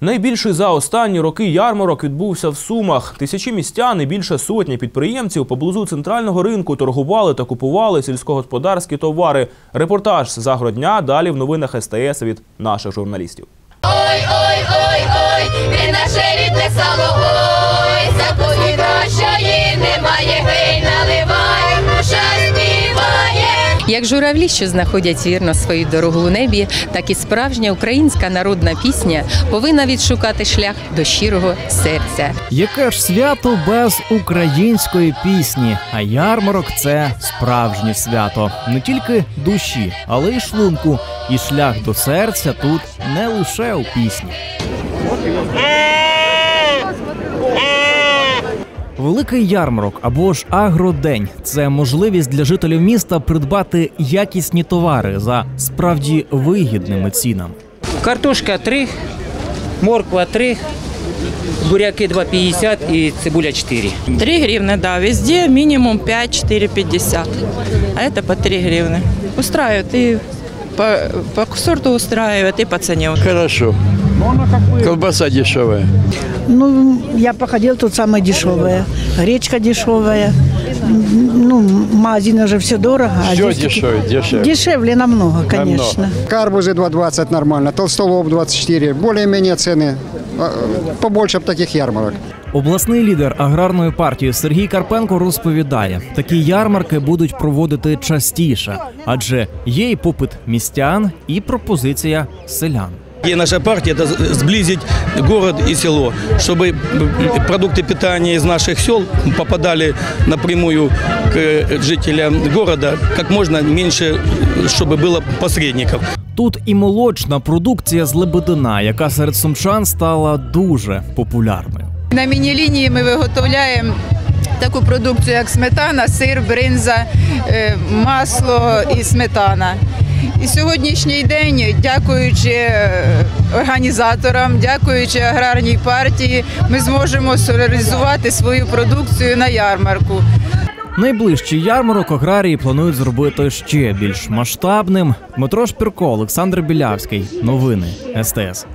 Найбільший за останні роки ярмарок відбувся в Сумах. Тисячі містян і більше сотні підприємців поблизу центрального ринку торгували та купували сільськогосподарські товари. Репортаж з загородня далі в новинах СТС від наших журналістів. Ой, ой, ой, ой, не наше рідне сало, Як журавлі, що знаходять вірно свою дорогу у небі, так і справжня українська народна пісня повинна відшукати шлях до щирого серця. Яке ж свято без української пісні? А ярмарок це справжнє свято. Не тільки душі, але й шлунку. І шлях до серця тут не лише у пісні. Великий ярмарок або ж агродень це можливість для жителів міста придбати якісні товари за справді вигідними цінами. Картошка 3, морква 3, буряки 2,50 і цибуля 4. 3 гривны, да, везде минимум 5-4,50. А это по 3 гривны. Устраивает и по, по сорту устраивает, и по цене. Хорошо. Колбаса дешевая. Ну, я походил, тут самое дешевое. Гречка дешевая. Ну, в магазине уже все дорого. а Все здесь таки- дешевле, дешевле. Дешевле намного, конечно. Карбузы 2,20 нормально, толстолоб 24, более-менее цены. Побольше б таких ярмарок. Обласний лідер аграрної партії Сергій Карпенко розповідає, такі ярмарки будуть проводити частіше, адже є і попит містян, і пропозиція селян. И наша партия – это сблизить город и село, чтобы продукты питания из наших сел попадали напрямую к жителям города, как можно меньше, чтобы было посредников. Тут і молочна продукція з Лебедина, яка серед сумчан стала дуже популярною. На міні-лінії ми виготовляємо таку продукцію, як сметана, сир, бринза, е, масло і сметана. І сьогоднішній день, дякуючи е, організаторам, дякуючи аграрній партії, ми зможемо реалізувати свою продукцію на ярмарку. Найближчий ярмарок аграрії планують зробити ще більш масштабним. Дмитро Шпірко, Олександр Білявський. Новини СТС.